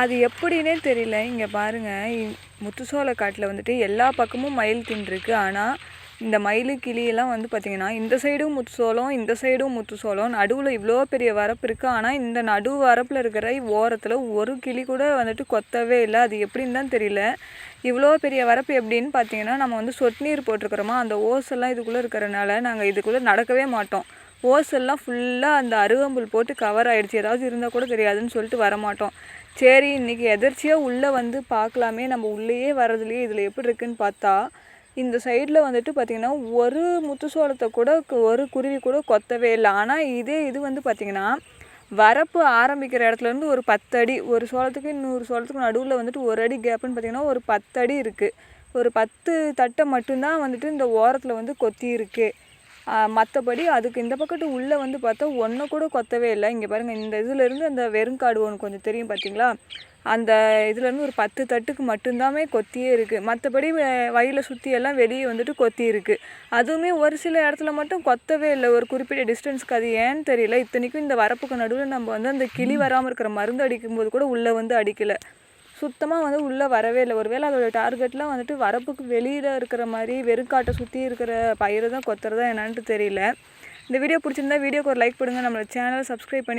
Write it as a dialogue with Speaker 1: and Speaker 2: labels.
Speaker 1: அது எப்படின்னே தெரியல. இங்கே பாருங்கள் முத்துசோலை காட்டில் வந்துட்டு எல்லா பக்கமும் மயில் தின்றுருக்கு ஆனால் இந்த மயில் கிளியெல்லாம் வந்து பார்த்திங்கன்னா இந்த சைடும் முத்துசோளம் இந்த சைடும் முத்துசோளம். நடுவில் இவ்வளோ பெரிய வரப்பு இருக்குது ஆனால் இந்த நடு வரப்பில் இருக்கிற ஓரத்தில் ஒரு கிளி கூட வந்துட்டு கொத்தவே இல்லை. அது எப்படின்னு தான் தெரியல. இவ்வளோ பெரிய வரப்பு எப்படின்னு பார்த்தீங்கன்னா நம்ம வந்து சொட்டு நீர் போட்டிருக்கிறோமா அந்த ஓசெல்லாம் இதுக்குள்ளே இருக்கிறனால நாங்கள் இதுக்குள்ளே நடக்கவே மாட்டோம். ஓசெல்லாம் ஃபுல்லாக அந்த அருகம்புல் போட்டு கவர் ஆகிடுச்சு ஏதாவது இருந்தால் கூட தெரியாதுன்னு சொல்லிட்டு வரமாட்டோம். சரி இன்றைக்கி எதர்ச்சியாக உள்ளே வந்து பார்க்கலாமே. நம்ம உள்ளேயே வரதுலையே இதில் எப்படி இருக்குன்னு பார்த்தா இந்த சைடில் வந்துட்டு பார்த்திங்கன்னா ஒரு முத்து சோளத்தை கூட ஒரு குருவி கூட கொத்தவே இல்லை. ஆனால் இதே இது வந்து பார்த்திங்கன்னா வரப்பு ஆரம்பிக்கிற இடத்துலேருந்து ஒரு பத்தடி ஒரு சோளத்துக்கு இன்னொரு சோளத்துக்கு நடுவில் வந்துட்டு ஒரு அடி கேப்புன்னு பார்த்திங்கன்னா ஒரு பத்தடி இருக்குது ஒரு பத்து தட்டை மட்டும்தான் வந்துட்டு இந்த ஓரத்தில் வந்து கொத்தி இருக்குது மற்றபடி அதுக்கு இந்த பக்கத்து உள்ளே வந்து பார்த்தா ஒன்று கூட கொத்தவே இல்லை. இங்கே பாருங்கள் இந்த இதுலேருந்து அந்த வெறுங்காடு ஒன்று கொஞ்சம் தெரியும் பார்த்தீங்களா அந்த இதுலேருந்து ஒரு பத்து தட்டுக்கு மட்டும்தாமே கொத்தியே இருக்குது மற்றபடி வயலை சுற்றி எல்லாம் வெளியே வந்துட்டு கொத்தி இருக்குது அதுவுமே ஒரு சில இடத்துல மட்டும் கொத்தவே இல்லை. ஒரு குறிப்பிட்ட டிஸ்டன்ஸ்க்கு அது ஏன்னு தெரியல. இத்தனைக்கும் இந்த வரப்புக்கு நடுவில் நம்ம வந்து அந்த கிளி வராமல் இருக்கிற மருந்து அடிக்கும்போது கூட உள்ளே வந்து அடிக்கலை. சுத்தமாக வந்து உள்ளே வரவே இல்லை. ஒருவேளை அதோட டார்கெட்லாம் வந்துட்டு வரப்புக்கு வெளியில் இருக்கிற மாதிரி வெறுக்காட்டை சுற்றி இருக்கிற பயிரை தான் கொத்துறதா என்னான்ட்டு தெரியல. இந்த வீடியோ பிடிச்சிருந்தா வீடியோக்கு ஒரு லைக் போடுங்க நம்மளோட சேனலை சப்ஸ்கிரைப் பண்ணி